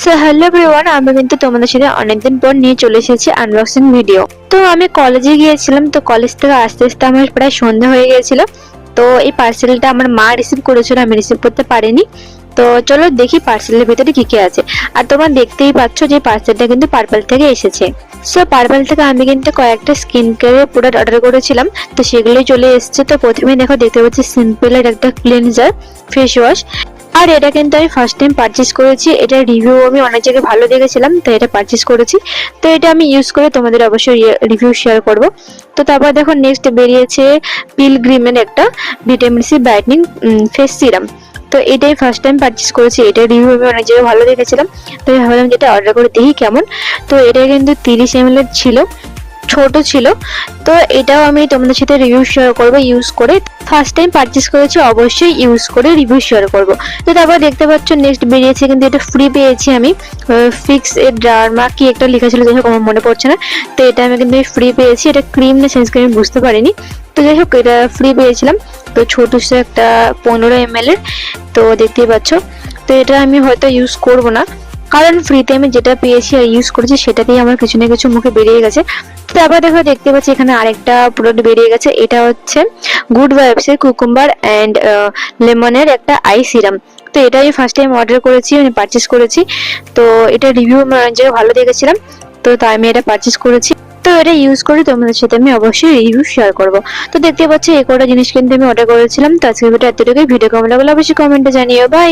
So hello everyone আমি কিন্তু তোমাদের সাথে অনেকদিন পর নিয়ে চলে এসেছি আনবক্সিং ভিডিও তো আমি কলেজে গিয়েছিলাম, তো কলেজ থেকে আস্তে আস্তে আমার প্রায় সন্ধ্যা হয়ে গিয়েছিল। তো এই পার্সেলটা আমার মা রিসিভ করেছিল, আমি রিসিভ করতে পারিনি। তো চলো দেখি পার্সেলের ভিতরে কি কি আছে। আর তোমরা দেখতেই পাচ্ছ যে পার্সেলটা কিন্তু পার্পল থেকে এসেছে। সো পার্পল থেকে আমি কিন্তু কয়েকটা স্কিন কেয়ারের প্রোডাক্ট অর্ডার করেছিলাম। তো সেগুলোই চলে এসেছে। তো প্রথমে দেখো, দেখতে পাচ্ছি সিম্পলের একটা ক্লিনজার ফেস ওয়াশ আর এটা কিন্তু আমি ফার্স্ট টাইম পারচেস করেছি। এটা রিভিউ আমি অনেক জায়গায় ভালো দেখেছিলাম তো এটা পারচেস করেছি। তো এটা আমি ইউজ করে তোমাদের অবশ্যই রিভিউ শেয়ার করব। তো তারপর দেখো নেক্সট বেরিয়েছে পিলগ্রিমের একটা vitamin C brightening face serum তো এটাই ফার্স্ট টাইম পারচেস করেছি। এটা রিভিউ আমি অনেক জায়গায় ভালো দেখেছিলাম। তো ভাবলাম যেটা অর্ডার করে দেখি কেমন। তো এটা কিন্তু তিরিশ এম ছিল। ছোট ছিল। তো এটাও আমি তোমাদের সাথে রিভিউ শেয়ার করব ইউজ করে। ফার্স্ট টাইম পারচেস করেছি, অবশ্যই ইউজ করে রিভিউ শেয়ার করব। তো তারপর দেখতে পাচ্ছ নেক্সট বেরিয়েছে কিন্তু এটা ফ্রি পেয়েছি আমি। ফিক্স এর ড্রামা কি একটা লেখা ছিল, যাই হোক, আমার মনে পড়ছে না। তো এটা আমি কিন্তু ফ্রি পেয়েছি। এটা ক্রিম না সানস্ক্রিন বুঝতে পারিনি। তো যাই হোক, এটা ফ্রি পেয়েছিলাম। তো ছোট একটা পনেরো এম এর। তো দেখতেই পাচ্ছ। তো এটা আমি হয়তো ইউজ করব না। কারণ ফ্রিতে আমি যেটা পেয়েছি আর ইউজ করেছি সেটাতেই আমার কিছু না কিছু মুখে বেরিয়ে গেছে। তারপর দেখো, দেখতে পাচ্ছি এখানে আরেকটা প্রোডাক্ট বেরিয়ে গেছে। এটা হচ্ছে গুড ভাইবস এর কুকুম্বার অ্যান্ড লেমনের একটা আই সিরাম তো এটা আমি ফার্স্ট টাইম অর্ডার করেছি আমি পারচেস করেছি। তো এটা রিভিউ জায়গায় ভালো দেখেছিলাম, তো তাই আমি এটা পারচেস করেছি। তো এটা ইউজ করে, তোমাদের সাথে আমি অবশ্যই রিভিউ শেয়ার করব। তো দেখতে পাচ্ছি, এই কটা জিনিস কিন্তু আমি অর্ডার করেছিলাম। তো আজকের ভিডিও এতটুকুই। ভিডিও কেমন লাগল অবশ্যই কমেন্টে জানিও। বাই